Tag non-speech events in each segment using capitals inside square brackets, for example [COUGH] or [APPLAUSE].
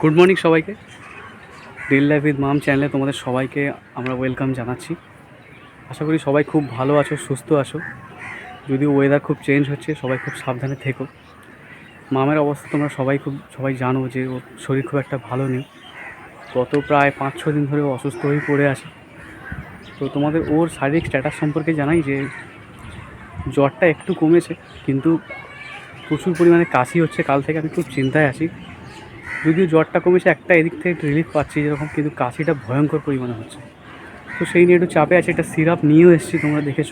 Good morning সবাইকে। Reel life with মাম চ্যানেলে তোমাদের সবাইকে আমরা ওয়েলকাম জানাচ্ছি। আশা করি সবাই খুব ভালো আছো, সুস্থ আছো। যদিও ওয়েদার খুব চেঞ্জ হচ্ছে, সবাই খুব সাবধানে থেকো। মামের অবস্থা তোমরা সবাই খুব, সবাই জানো যে ওর শরীর খুব একটা ভালো নেই। গত প্রায় পাঁচ ছ দিন ধরে অসুস্থ হয়ে পড়ে আছে। তো তোমাদের ওর শারীরিক স্ট্যাটাস সম্পর্কে জানাই যে, জ্বরটা একটু কমেছে, কিন্তু প্রচুর পরিমাণে কাশি হচ্ছে। কাল থেকে আমি খুব চিন্তায় আছি। যদিও জ্বরটা কমেছে, একটা এদিক থেকে একটু রিলিফ পাচ্ছি, যেরকম কিন্তু কাশিটা ভয়ঙ্কর পরিমাণে হচ্ছে। তো সেই নিয়ে একটু চাপে আছে, একটা সিরাপ নিয়েও এসেছি, তোমরা দেখেছ।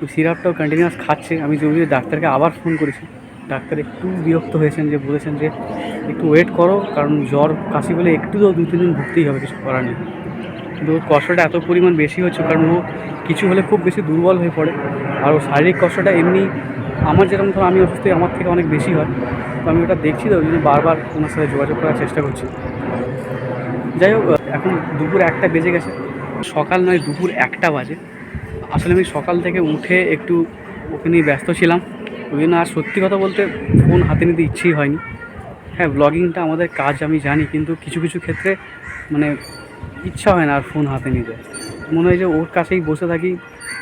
ওই সিরাপটাও কন্টিনিউয়াস খাচ্ছে। আমি জরুরি ডাক্তারকে আবার ফোন করেছি, ডাক্তার একটু বিরক্ত হয়েছেন যে, বলেছেন যে, একটু ওয়েট করো, কারণ জ্বর, কাশি বলে একটু তো দু তিন দিন ভুগতেই হবে, কিছু করার নেই। কিন্তু ওর কষ্টটা এত পরিমাণ বেশি হচ্ছে, কারণ ও কিছু হলে খুব বেশি দুর্বল হয়ে পড়ে। আর ওর শারীরিক কষ্টটা এমনি আমার যেরকম ধরো আমি অসুস্থ, আমার থেকে অনেক বেশি হয়। তো আমি ওটা দেখছি তো ওই জন্য বারবার ওনার সাথে যোগাযোগ করার চেষ্টা করছি। যাই হোক, এখন দুপুর একটা বেজে গেছে। সকাল নয়, দুপুর একটা বাজে। আসলে আমি সকাল থেকে উঠে একটু ওকে নিয়ে ব্যস্ত ছিলাম। ওই জন্য আর সত্যি কথা বলতে ফোন হাতে নিতে ইচ্ছেই হয়নি। হ্যাঁ ব্লগিংটা আমাদের কাজ, আমি জানি, কিন্তু কিছু কিছু ক্ষেত্রে মানে ইচ্ছা হয় না আর ফোন হাতে নিতে। মনে হয় যে ওর কাছেই বসে থাকি,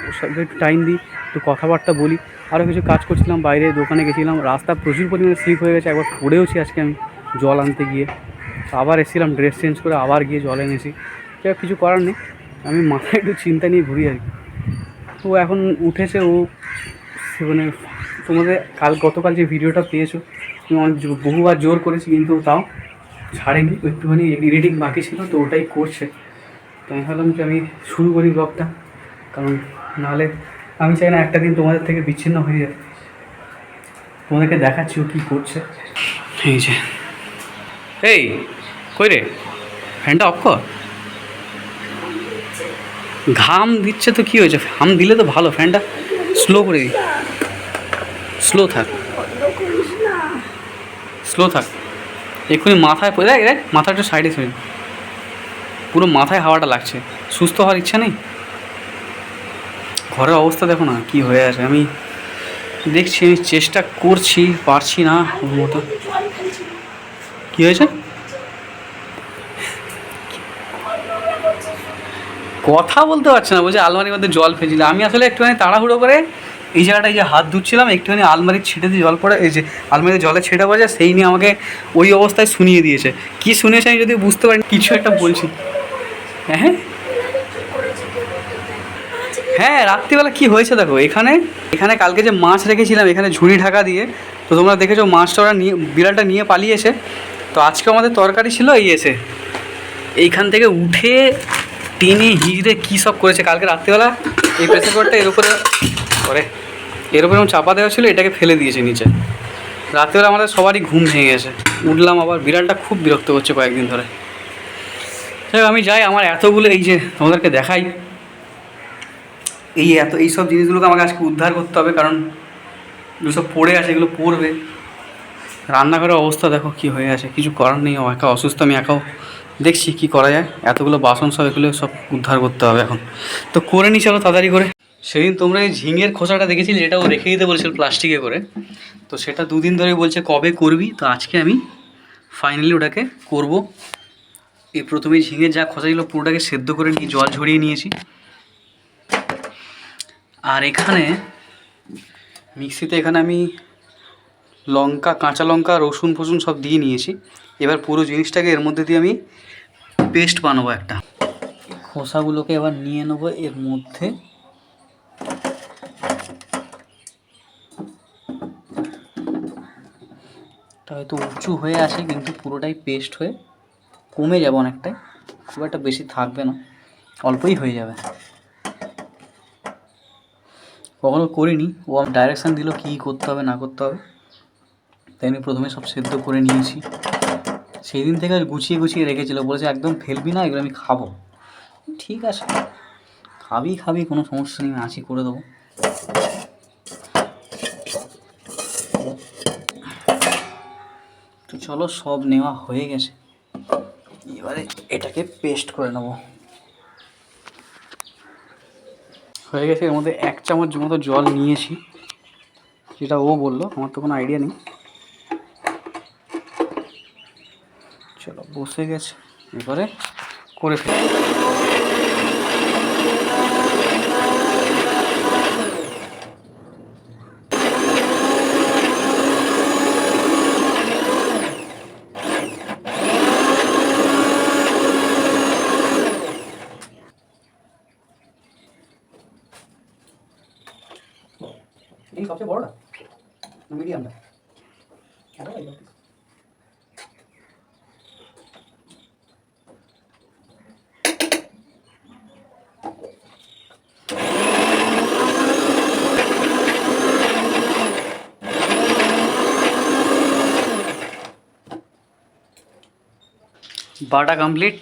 ওর সাথে একটু টাইম দিই। একটু কথাবার্তা বলি। আরও কিছু কাজ করছিলাম, বাইরে দোকানে গেছিলাম। রাস্তা প্রচুর পরিমাণে স্লিপ হয়ে গেছে, একবার পড়েওছি আজকে আমি জল আনতে গিয়ে। আবার এসেছিলাম ড্রেস চেঞ্জ করে আবার গিয়ে জল এনেছি। যাই কিছু করার নেই, আমি মাথায় একটু চিন্তা নিয়ে ঘুরি আর কি। তো এখন উঠেছে ও মানে তোমাদের কাল গতকাল যে ভিডিওটা পেয়েছ তুমি অনেক বহুবার জোর করেছি, কিন্তু তাও ছাড়েনি একটুখানি এডিটিং বাকি ছিল, তো ওটাই করছে। তো আমি ভাবলাম যে আমি শুরু করি ব্লগটা কারণ নাহলে আমি চাই না একটা দিন তোমাদের থেকে বিচ্ছিন্ন হয়ে যায় তোমাদেরকে দেখাচ্ছি ও কী করছে। এই যে। এই, কই রে? ফ্যানটা অফ কর। ঘাম দিচ্ছে তো কী হয়েছে? ঘাম দিলে তো ভালো ফ্যানটা স্লো করে দিই স্লো থাক। স্লো থাক। এক্ষুনি মাথায় পড়ে, দেখ মাথাটা সাইডে সরে পুরো মাথায় হাওয়াটা লাগছে। সুস্থ হওয়ার ইচ্ছা নেই? ঘরের অবস্থা দেখো না, কি হয়ে আছে? আমি দেখছি, আমি চেষ্টা করছি, পারছি না মতো। কী হয়েছে? কথা বলতে পারছে না, বলছে আলমারির মধ্যে জল ফেলছিল। আমি আসলে একটুখানি তাড়াহুড়ো করে এই জায়গাটায় যে হাত ধুচ্ছিলাম, একটুখানি আলমারির ছিটে দিয়ে জল পড়ে, এই যে আলমারিতে জলে ছেটে পড়ে সেই নিয়ে আমাকে ওই অবস্থায় শুনিয়ে দিয়েছে। কি শুনেছে আমি যদি বুঝতে পারি, কিছু একটা বলছি। হ্যাঁ। হ্যাঁ রাত্রিবেলা কি হয়েছে দেখো, এখানে এখানে কালকে যে মাছ রেখেছিলাম, এখানে ঝুড়ি ঢাকা দিয়ে, তো তোমরা দেখেছ মাছটা ওরা নিয়ে, বিড়ালটা নিয়ে পালিয়েছে। তো আজকে আমাদের তরকারি ছিল এই এসে। এইখান থেকে উঠে টেনে হিজড়ে কী সব করেছে, কালকে রাত্রিবেলা এই প্রেসার কুকারটা এর উপরে করে এর উপরে চাপা দেওয়া ছিল, এটাকে ফেলে দিয়েছে নিচে। রাত্রিবেলা আমাদের সবারই ঘুম ভেঙে গেছে। উঠলাম আবার, বিড়ালটা খুব বিরক্ত করছে কয়েকদিন ধরে। আমি যাই, আমার এতগুলো এই যে তোমাদেরকে দেখাই। এই এত, এই সব জিনিসগুলোকে আমাকে আজকে উদ্ধার করতে হবে, কারণ সব পড়ে আছে, এগুলো পড়বে। রান্নাঘরের অবস্থা দেখো কি হয়ে আছে, কিছু করার নেই একা অসুস্থ, আমি একাও দেখছি কি করা যায়। এতগুলো বাসন সব এগুলো সব উদ্ধার করতে হবে এখন। তো করে নি চলো তাড়াতাড়ি করে। সেদিন তোমরা এই ঝিঙের খোসাটা দেখেছিলে, যেটা ও রেখে দিতে বলেছিল প্লাস্টিকে করে। তো সেটা দুদিন ধরে বলছে কবে করবি? তো আজকে আমি ফাইনালি ওটাকে করব। এই প্রথমে ঝিঙের যা খোসা ছিল, পুরোটাকে সেদ্ধ করে নিয়ে জল ঝরিয়ে নিয়েছি। আর এখানে মিক্সিতে এখানে আমি লঙ্কা, কাঁচা লঙ্কা, রসুন, ফসুন সব দিয়ে নিয়েছি। এবার পুরো জিনিসটাকে এর মধ্যে দিয়ে আমি পেস্ট বানাবো একটা। খোসাগুলোকে এবার নিয়ে নেব এর মধ্যে। হয়তো উঁচু হয়ে আছে, কিন্তু পুরোটাই পেস্ট হয়ে কমে যাবে অনেকটাই। খুব একটা বেশি থাকবে না, অল্পই হয়ে যাবে। কখনো করিনি। ও আমার ডাইরেকশান দিল কী করতে হবে, না করতে হবে। তাই আমি প্রথমে সব সেদ্ধ করে নিয়েছি। সেই দিন থেকে গুছিয়ে গুছিয়ে রেখেছিল। বলেছে, একদম ফেলবি না, এগুলো আমি খাব। ঠিক আছে। খাবি খাবি, কোনো সমস্যা নেই, আমি আছি, করে দেবো। তো চলো, সব নেওয়া হয়ে গেছে। এবারে এটাকে পেস্ট করে নেব। হয়ে গেছে, এর মধ্যে এক চামচ মতো জল নিয়েছি, যেটা ও বলল, আমার তো কোনো আইডিয়া নেই। চলো, বসে গেছে, এবারে করে ফেলি এই সবচেয়ে বড়টা না মিডিয়ামটা এত বড়? বাটা কমপ্লিট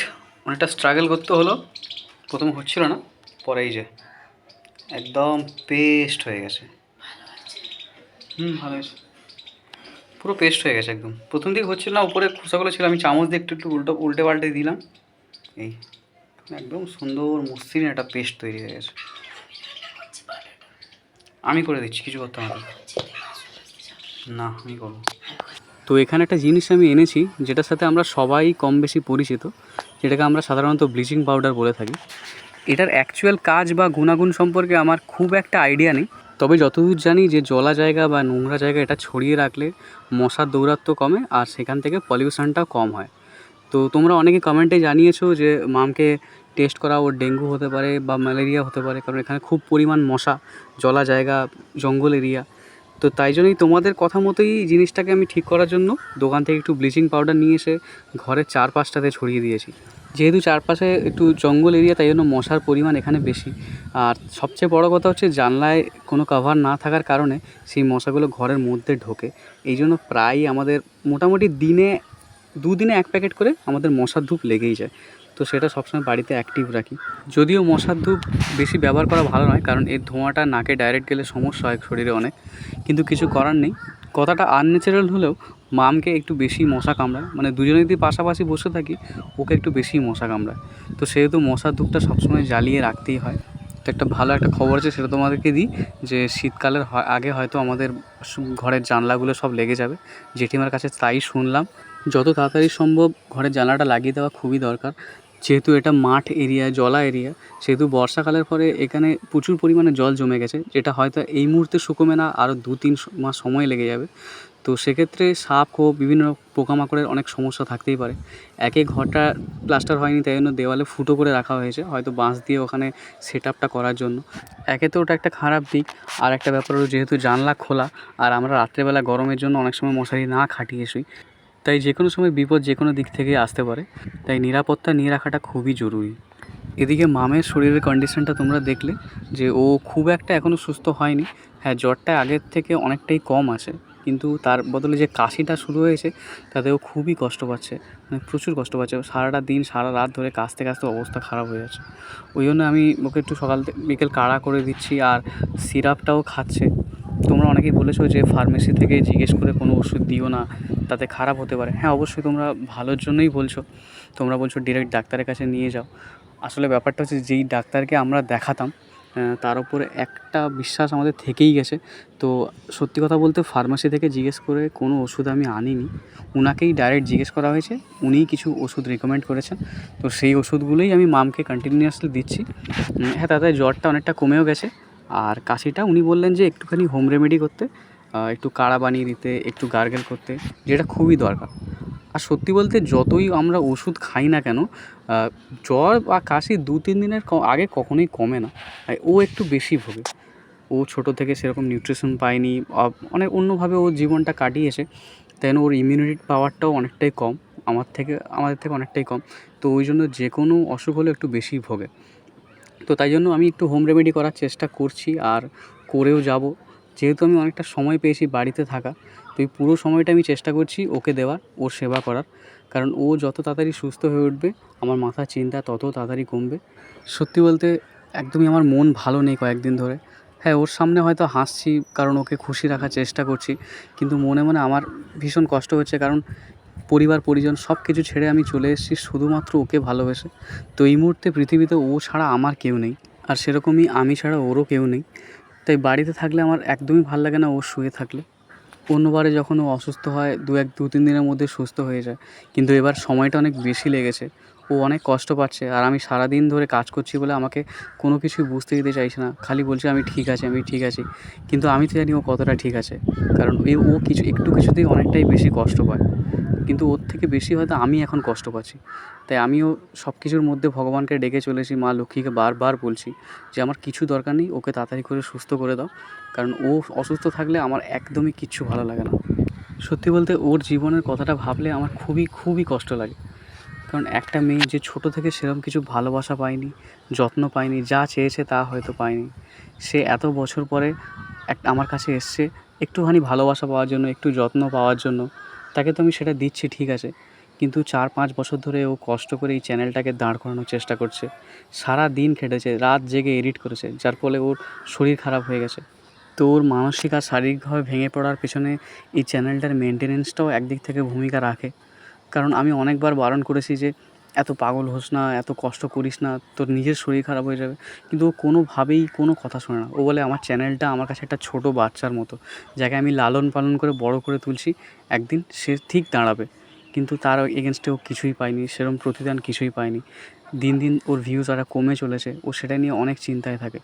অনেকটা স্ট্রাগল করতে হলো প্রথম হচ্ছিল না পরেই যে একদম পেস্ট হয়ে গেছে হুম ভালো হয়েছে পুরো পেস্ট হয়ে গেছে একদম প্রথম দিকে হচ্ছিল না উপরে খোসাগুলো ছিল আমি চামচ দিয়ে একটু একটু উল্টো উল্টে পাল্টে দিলাম এই একদম সুন্দর মসৃণ একটা পেস্ট তৈরি হয়ে গেছে আমি করে দিচ্ছি কিছু করতে হবে না। আমি করব তো এখানে একটা জিনিস আমি এনেছি, যেটার সাথে আমরা সবাই কম বেশি পরিচিত, যেটাকে আমরা সাধারণত ব্লিচিং পাউডার বলে থাকি। এটার অ্যাকচুয়াল কাজ বা গুণাগুণ সম্পর্কে আমার খুব একটা আইডিয়া নেই। তবে যতদূর জানি যে জলা জায়গা বা নোংরা জায়গা এটা ছড়িয়ে রাখলে মশার দৌরাত্ম্য কমে আর সেখান থেকে পলিউশনটাও কম হয়। তো তোমরা অনেকে কমেন্টে জানিয়েছো যে মামকে টেস্ট করা ওর ডেঙ্গু হতে পারে বা ম্যালেরিয়া হতে পারে, কারণ এখানে খুব পরিমাণ মশা, জলা জায়গা, জঙ্গল এরিয়া তো তাই জন্যই তোমাদের কথা মতোই জিনিসটাকে আমি ঠিক করার জন্য দোকান থেকে একটু ব্লিচিং পাউডার নিয়ে এসে ঘরের চারপাশটাতে ছড়িয়ে দিয়েছি। যেহেতু চারপাশে একটু জঙ্গল এরিয়া, তাই জন্য মশার পরিমাণ এখানে বেশি। আর সবচেয়ে বড় কথা হচ্ছে জানলায় কোনো কভার না থাকার কারণে সেই মশাগুলো ঘরের মধ্যে ঢোকে। এই জন্য প্রায়ই আমাদের মোটামুটি দিনে, দুদিনে এক প্যাকেট করে আমাদের মশার ধূপ লেগেই যায়। তো সেটা সবসময় বাড়িতে অ্যাক্টিভ রাখি। যদিও মশার ধূপ বেশি ব্যবহার করা ভালো নয়, কারণ এর ধোঁয়াটা নাকে ডাইরেক্ট গেলে সমস্যা হয় শরীরে অনেক। কিন্তু কিছু করার নেই। কথাটা আনন্যাচারাল হলেও মামকে একটু বেশি মশা কামড়ায়। মানে দুজনে যদি পাশাপাশি বসে থাকি, ওকে একটু বেশি মশা কামড়ায়। তো সেহেতু মশার ধূপটা সবসময় জ্বালিয়ে রাখতেই হয়। তো একটা ভালো একটা খবর আছে, সেটা তোমাদেরকে দিই, যে শীতকালের আগে হয়তো আমাদের ঘরের জানলাগুলো সব লেগে যাবে। জেঠিমার কাছে তাই শুনলাম। যত তাড়াতাড়ি সম্ভব ঘরের জানলাটা লাগিয়ে দেওয়া খুবই দরকার। যেহেতু এটা মাঠ এরিয়া, জলা এরিয়া, সেহেতু বর্ষাকালের পরে এখানে প্রচুর পরিমাণে জল জমে গেছে, যেটা হয়তো এই মুহূর্তে শুকোবে না আরও দু তিন মাস সময় লেগে যাবে। তো সেক্ষেত্রে সাপ ও বিভিন্ন পোকামাকড়ের অনেক সমস্যা থাকতেই পারে। একে ঘরটা প্লাস্টার হয়নি, তাই জন্য দেওয়ালে ফুটো করে রাখা হয়েছে, হয়তো বাঁশ দিয়ে ওখানে সেট আপটা করার জন্য। একে তো ওটা একটা খারাপ দিক আর একটা ব্যাপার হলো যেহেতু জানলা খোলা, আর আমরা রাত্রেবেলা গরমের জন্য অনেক সময় মশারি না খাটিয়ে শুই তাই যে কোনো সময় বিপদ যে কোনো দিক থেকে আসতে পারে, তাই নিরাপত্তা নিয়ে রাখাটা খুবই জরুরি। এদিকে মামের শরীরের কন্ডিশনটা তোমরা দেখলে যে ও খুব একটা এখনও সুস্থ হয়নি। হ্যাঁ জ্বরটা আগের থেকে অনেকটাই কম আছে, কিন্তু তার বদলে যে কাশিটা শুরু হয়েছে তাতে ও খুবই কষ্ট পাচ্ছে মানে প্রচুর কষ্ট পাচ্ছে। সারাটা দিন, সারা রাত ধরে কাশতে কাশতে অবস্থা খারাপ হয়ে যাচ্ছে। ওই জন্য আমি ওকে একটু সকাল বিকেল কাড়া করে দিচ্ছি আর সিরাপটাও খাচ্ছে। তোমরা অনেকেই বলেছ যে ফার্মেসি থেকে জিজ্ঞেস করে কোনো ওষুধ দিও না, তাতে খারাপ হতে পারে। হ্যাঁ অবশ্যই তোমরা ভালোর জন্যই বলছো। তোমরা বলছো ডিরেক্ট ডাক্তারের কাছে নিয়ে যাও। আসলে ব্যাপারটা হচ্ছে যেই ডাক্তারকে আমরা দেখাতাম তার উপরে একটা বিশ্বাস আমাদের থেকেই গেছে। তো সত্যি কথা বলতে ফার্মাসি থেকে জিজ্ঞেস করে কোনো ওষুধ আমি আনিনি। ওনাকেই ডাইরেক্ট জিজ্ঞেস করা হয়েছে। উনিই কিছু ওষুধ রেকমেন্ড করেছেন। তো সেই ওষুধগুলোই আমি মামকে কন্টিনিউয়াসলি দিচ্ছি। হ্যাঁ তাতে জ্বরটা অনেকটা কমেও গেছে। আর কাশিটা উনি বললেন যে একটুখানি হোম রেমেডি করতে একটু কাড়া বানিয়ে দিতে, একটু গার্গেল করতে, যেটা খুবই দরকার। আর সত্যি বলতে যতই আমরা ওষুধ খাই না কেন জ্বর বা কাশি দু তিন দিনের আগে কখনোই কমে না। ও একটু বেশি ভোগে। ও ছোট থেকে সেরকম নিউট্রিশন পায়নি অনেক অন্যভাবে ও জীবনটা কাটিয়েছে। তাই ওর ইমিউনিটি পাওয়ারটাও অনেকটাই কম। আমার থেকে, আমাদের থেকে অনেকটাই কম। তো ওই জন্য যে কোনো অসুখ হলে একটু বেশি ভোগে। তো তাই জন্য আমি একটু হোম রেমেডি করার চেষ্টা করছি আর করেও যাব। যেহেতু আমি অনেকটা সময় পেয়েছি বাড়িতে থাকা, তো এই পুরো সময়টা আমি চেষ্টা করছি ওকে দেওয়ার, ওর সেবা করার। কারণ ও যত তাড়াতাড়ি সুস্থ হয়ে উঠবে, আমার মাথার চিন্তা তত তাড়াতাড়ি কমবে। সত্যি বলতে একদমই আমার মন ভালো নেই কয়েকদিন ধরে। হ্যাঁ ওর সামনে হয়তো হাসছি, কারণ ওকে খুশি রাখার চেষ্টা করছি, কিন্তু মনে মনে আমার ভীষণ কষ্ট হচ্ছে। কারণ পরিবার, পরিজন সব কিছু ছেড়ে আমি চলে এসেছি শুধুমাত্র ওকে ভালোবেসে। তো এই মুহূর্তে পৃথিবীতে ও ছাড়া আমার কেউ নেই। আর সেরকমই আমি ছাড়া ওরও কেউ নেই। তাই বাড়িতে থাকলে আমার একদমই ভালো লাগে না ও শুয়ে থাকলে। অন্যবারে যখন ও অসুস্থ হয়, দু এক, দু তিন দিনের মধ্যে সুস্থ হয়ে যায়। কিন্তু এবার সময়টা অনেক বেশি লেগেছে। ও অনেক কষ্ট পাচ্ছে। আর আমি সারাদিন ধরে কাজ করছি বলে আমাকে কোনো কিছুই বুঝতে দিতে চাইছে না। খালি বলছে, আমি ঠিক আছি, আমি ঠিক আছি। কিন্তু আমি তো জানি ও কতটা ঠিক আছে। কারণ ও কিছু, একটু কিছুতেই অনেকটাই বেশি কষ্ট পায়। কিন্তু ওর থেকে বেশি হয়তো আমি এখন কষ্ট পাচ্ছি। তাই আমিও সব কিছুর মধ্যে ভগবানকে ডেকে চলেছি মা লক্ষ্মীকে বারবার বলছি যে আমার কিছু দরকার নেই, ওকে তাড়াতাড়ি করে সুস্থ করে দাও। কারণ ও অসুস্থ থাকলে আমার একদমই কিচ্ছু ভালো লাগে না। সত্যি বলতে ওর জীবনের কথাটা ভাবলে আমার খুবই খুবই কষ্ট লাগে। কারণ একটা মেয়ে যে ছোট থেকে সেরকম কিছু ভালোবাসা পায়নি, যত্ন পায়নি, যা চেয়েছে তা হয়তো পায়নি। সে এত বছর পরে এক, আমার কাছে এসছে একটুখানি ভালোবাসা পাওয়ার জন্য, একটু যত্ন পাওয়ার জন্য। তাকে তো আমি সেটা দিচ্ছি, ঠিক আছে। কিন্তু চার পাঁচ বছর ধরে ও কষ্ট করে এই চ্যানেলটাকে দাঁড় করানোর চেষ্টা করছে। সারা দিন খেটেছে, রাত জেগে এডিট করেছে, যার ফলে ওর শরীর খারাপ হয়ে গেছে। তো ওর মানসিক আর শারীরিকভাবে ভেঙে পড়ার পেছনে এই চ্যানেলটার মেনটেনেন্সটাও একদিক থেকে ভূমিকা রাখে। কারণ আমি অনেকবার বারণ করেছি যে এত পাগল হোস না, এত কষ্ট করিস না, তোর নিজের শরীর খারাপ হয়ে যাবে। কিন্তু ও কোনোভাবেই কোনো কথা শোনে না। ও বলে, আমার চ্যানেলটা আমার কাছে একটা ছোটো বাচ্চার মতো। যাকে আমি লালন পালন করে বড় করে তুলছি, একদিন সে ঠিক দাঁড়াবে। কিন্তু তার এগেনস্টে ও কিছুই পায়নি সেরকম প্রতিদান কিছুই পায়নি। দিন দিন ওর ভিউজ আরা কমে চলেছে, ও সেটা নিয়ে অনেক চিন্তায় থাকে।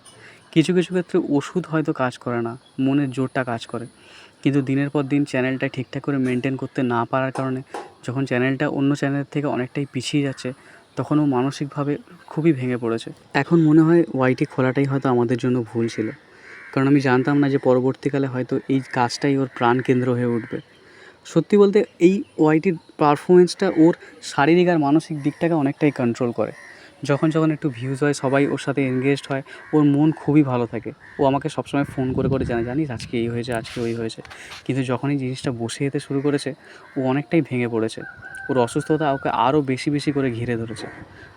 কিছু কিছু ক্ষেত্রে ওষুধ হয়তো কাজ করে না, মনের জোরটা কাজ করে। কিন্তু দিনের পর দিন চ্যানেলটা ঠিকঠাক করে মেনটেন করতে না পারার কারণে যখন চ্যানেলটা অন্য চ্যানেলের থেকে অনেকটাই পিছিয়ে যাচ্ছে তখন ও মানসিকভাবে খুবই ভেঙে পড়েছে। এখন মনে হয় ওয়াইটি খোলাটাই হয়তো আমাদের জন্য ভুল ছিল। কারণ আমি জানতাম না যে পরবর্তীকালে হয়তো এই কাজটাই ওর প্রাণকেন্দ্র হয়ে উঠবে। সত্যি বলতে এই ওয়াইটির পারফরমেন্সটা ওর শারীরিক আর মানসিক দিকটাকে অনেকটাই কন্ট্রোল করে। যখন যখন একটু ভিউজ হয়, সবাই ওর সাথে এনগেজড হয়, ওর মন খুবই ভালো থাকে। ও আমাকে সবসময় ফোন করে করে জানে জানিস, আজকে এই হয়েছে, আজকে ওই হয়েছে। কিন্তু যখনই জিনিসটা বসে যেতে শুরু করেছে, ও অনেকটাই ভেঙে পড়েছে। ওর অসুস্থতা ওকে আরও বেশি বেশি করে ঘিরে ধরেছে।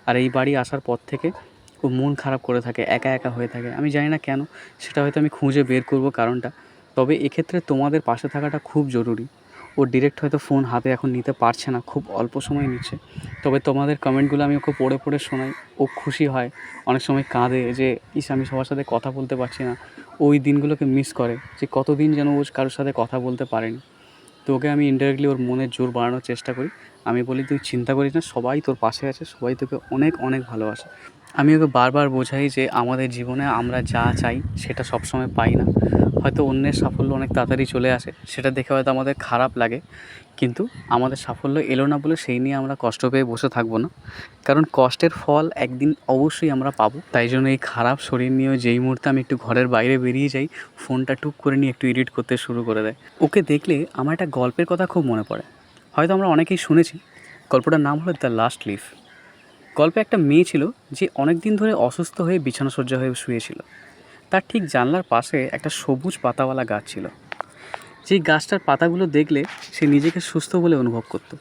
আর এই বাড়ি আসার পর থেকে ও মন খারাপ করে থাকে, একা একা হয়ে থাকে। আমি জানি না কেন, সেটা হয়তো আমি খুঁজে বের করব কারণটা। তবে এক্ষেত্রে তোমাদের পাশে থাকাটা খুব জরুরি। ও ডিরেক্ট হয়তো ফোন হাতে এখন নিতে পারছে না, খুব অল্প সময় নিচ্ছে। তবে তোমাদের কমেন্টগুলো আমি ওকে পড়ে পড়ে শোনাই, ও খুশি হয়। অনেক সময় কাঁদে যে, ইস, আমি সবার সাথে কথা বলতে পারছি না। ওই দিনগুলোকে মিস করে যে, কতদিন যেন ও কারোর সাথে কথা বলতে পারেনি? তো ওকে আমি ইনডাইরেক্টলি ওর মনের জোর বাড়ানোর চেষ্টা করি। আমি বলি, তুই চিন্তা করিস না, সবাই তোর পাশে আছে, সবাই তোকে অনেক অনেক ভালোবাসে। আমি ওকে বারবার বোঝাই যে আমাদের জীবনে আমরা যা চাই সেটা সবসময় পাই না। হয়তো অন্যের সাফল্য অনেক তাড়াতাড়ি চলে আসে, সেটা দেখে হয়তো আমাদের খারাপ লাগে। কিন্তু আমাদের সাফল্য এলো না বলে সেই নিয়ে আমরা কষ্ট পেয়ে বসে থাকব না। কারণ কষ্টের ফল একদিন অবশ্যই আমরা পাবো। তাই জন্য এই খারাপ শরীর নিয়েও যেই মুহূর্তে আমি একটু ঘরের বাইরে বেরিয়ে যাই, ফোনটা টুক করে নিয়ে একটু এডিট করতে শুরু করে দেয়। ওকে দেখলে আমার একটা গল্পের কথা খুব মনে পড়ে। হয়তো আমরা অনেকেই শুনেছি। গল্পটার নাম হলো দ্য লাস্ট লিফ। গল্পে একটা মেয়ে ছিল যে অনেক দিন ধরে অসুস্থ হয়ে বিছানাসজ্জা হয়ে শুয়েছিল। তার ঠিক জানলার পাশে একটা সবুজ পাতাওয়ালা গাছ ছিল। যেই গাছটার পাতাগুলো দেখলে সে নিজেকে সুস্থ বলে অনুভব করতো।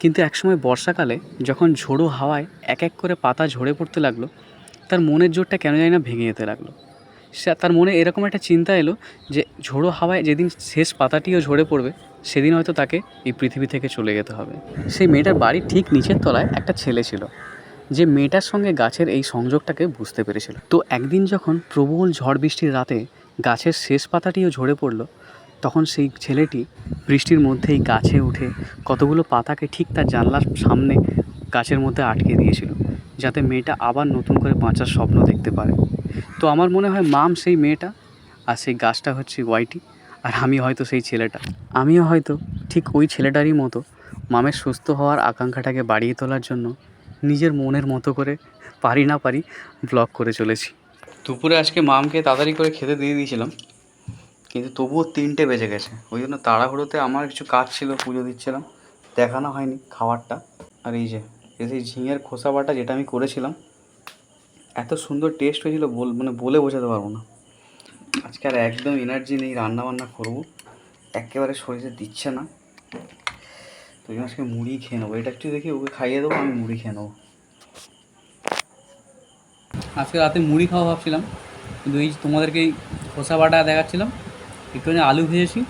কিন্তু একসময় বর্ষাকালে যখন ঝোড়ো হাওয়ায় এক এক করে পাতা ঝরে পড়তে লাগল, তার মনের জোরটা কেন জানি না ভেঙে যেতে লাগল। সে, তার মনে এরকম একটা চিন্তা এলো যে ঝোড়ো হাওয়ায় যেদিন শেষ পাতাটিও ঝরে পড়বে সেদিন হয়তো তাকে এই পৃথিবী থেকে চলে যেতে হবে। সেই মেয়েটার বাড়ির ঠিক নিচের তলায় একটা ছেলে ছিল, যে মেয়েটার সঙ্গে গাছের এই সংযোগটাকে বুঝতে পেরেছিল। তো একদিন যখন প্রবল ঝড় বৃষ্টির রাতে গাছের শেষ পাতাটিও ঝরে পড়ল, তখন সেই ছেলেটি বৃষ্টির মধ্যেই গাছে উঠে কতগুলো পাতাকে ঠিক তার জানলার সামনে গাছের মধ্যে আটকে দিয়েছিল, যাতে মেয়েটা আবার নতুন করে বাঁচার স্বপ্ন দেখতে পারে। তো আমার মনে হয় মাম সেই মেয়েটা, আর সেই গাছটা হচ্ছে ওয়াইটি। আর আমি হয়তো সেই ছেলেটা। আমিও হয়তো ঠিক ওই ছেলেটারই মতো মামের সুস্থ হওয়ার আকাঙ্ক্ষাটাকে বাড়িয়ে তোলার জন্য নিজের মনের মতো করে পারি না পারি ব্লগ করে চলেছি। দুপুরে আজকে মামকে তাড়াতাড়ি করে খেতে দিয়ে দিয়েছিলাম, কিন্তু তবুও তিনটে বেজে গেছে। ওই জন্য তাড়াহুড়োতে আমার কিছু কাজ ছিল, পুজো দিচ্ছিলাম, দেখানো হয়নি খাবারটা। আর এই যে এই যে ঝিঙের খোসা বাটা যেটা আমি করেছিলাম, এত সুন্দর টেস্ট হয়েছিল বল মানে বলে বোঝাতে পারব না। আজকে আর একদম এনার্জি নেই রান্না বান্না করব। একেবারে শরীরে দিচ্ছে না। তো আজকে মুড়ি খেয়ে নেব। এটা একটু দেখি, ওকে খাইয়ে দেবো, আমি মুড়ি খেয়ে নেব। আজকে রাতে মুড়ি খাওয়া ভাবছিলাম, কিন্তু এই তোমাদেরকে খোসা বাটা দেখাচ্ছিলাম, একটুখানি আলু ভেজেছি।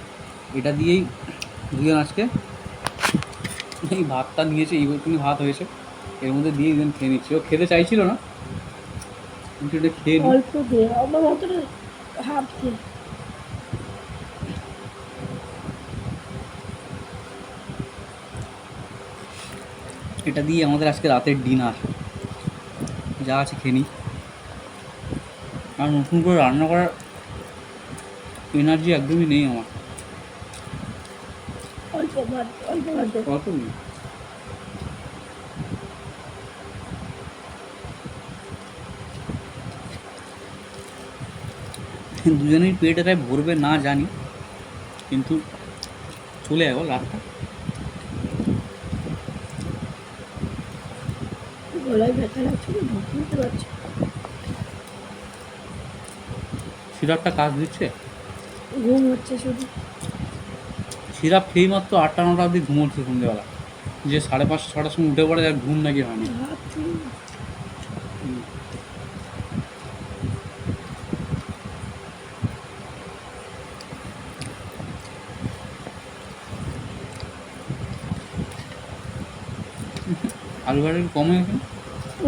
এটা দিয়েই দুজন আজকে এই ভাতটা নিয়েছে এইটুকুনি ভাত হয়েছে। এর মধ্যে দিয়ে দুজন খেয়ে নিচ্ছি। ও খেতে চাইছিল না কিন্তু এটা খেয়ে ভাবছি। এটা দিয়ে আমাদের আজকে রাতের ডিনার যা আছে খেয়ে আর নতুন করে রান্না করার এনার্জি একদমই নেই আমার। অল্প ভাত অল্প ভাত নেই? [LAUGHS] দুজনেই পেট এটাই ভরবে না জানি। কিন্তু চলে যাব রাতটা। সিরাপটা কাজ দিচ্ছে? ঘুম হচ্ছে শুধু। সিরাপ খেয়েই মাত্র আটটা নটা অবধি ঘুমোচ্ছে সন্ধ্যেবেলা। যে সাড়ে পাঁচটা ছটার সময় উঠে পড়ে আর ঘুম নাকি হয়নি। কম হয়েছে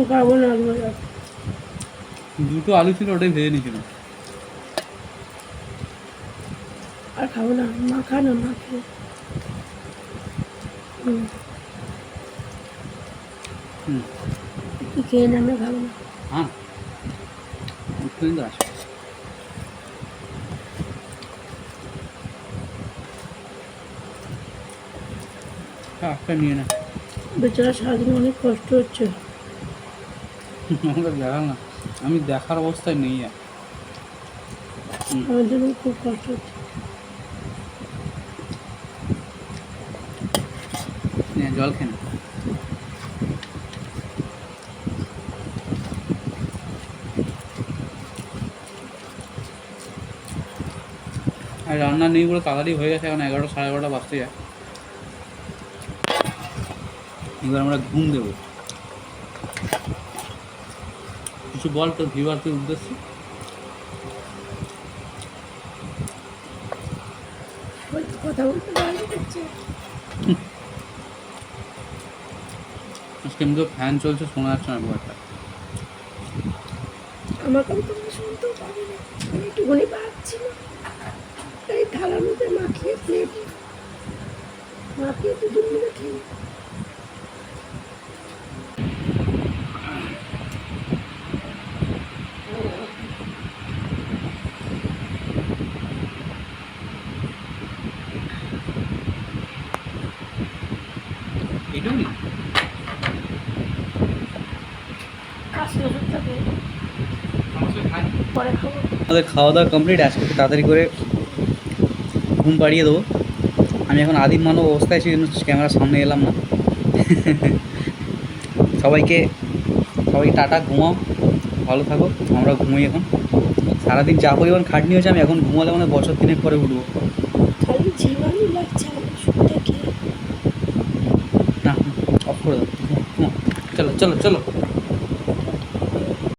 খাব না আলু ভাজা দুটো আলু ছিল ওটাই ভেজে নিয়েছিল। আর খাব না মা খা না মা খেয়ে। হুম। খেয়ে না আমি খাব না। হ্যাঁ। এক্ষুনি আসবে হ্যাঁ, নিয়ে না। বেচারা সারাদিন অনেক কষ্ট হচ্ছে। আমাকে দেখা না আমি দেখার অবস্থায় নেই আর। আমার জন্য খুব কষ্ট হচ্ছে। জল খেয়ে নে। আর রান্না নেই বলে তাড়াতাড়ি হয়ে গেছে এখন এগারোটা সাড়ে এগারোটা বাজতে যায়। এবার আমরা ঘুম দেবো। কিছু বল তোর ভিউয়ারদের উদ্দেশ্যে? তো কথা বলতে আজকে এমনি ফ্যান চলছে শোনা যাচ্ছে না খুব একটা। আমাকে আমি তোমরা শুনতেও পাবে না। আমি একটুখানি পাচ্ছি না এই থালার মধ্যে মাখিয়ে প্লেট মাখিয়ে দুজন মিলে খেয়ে নিই। এটাও নেই পরে খাব আমাদের খাওয়া দাওয়া কমপ্লিট আজকে তাড়াতাড়ি করে ঘুম পাড়িয়ে দেবো। আমি এখন আদিম মানব অবস্থায় সেই জন্য ক্যামেরার সামনে এলাম না। সবাইকে সবাই টাটা ঘুমাও ভালো থাকো আমরা ঘুমোই এখন। সারাদিন যা পরিমাণ খাটনি হয়েছে আমি এখন ঘুমালে মানে বছর দিনের পরে উঠবো। না অফ করে দাও। চলো চলো চলো।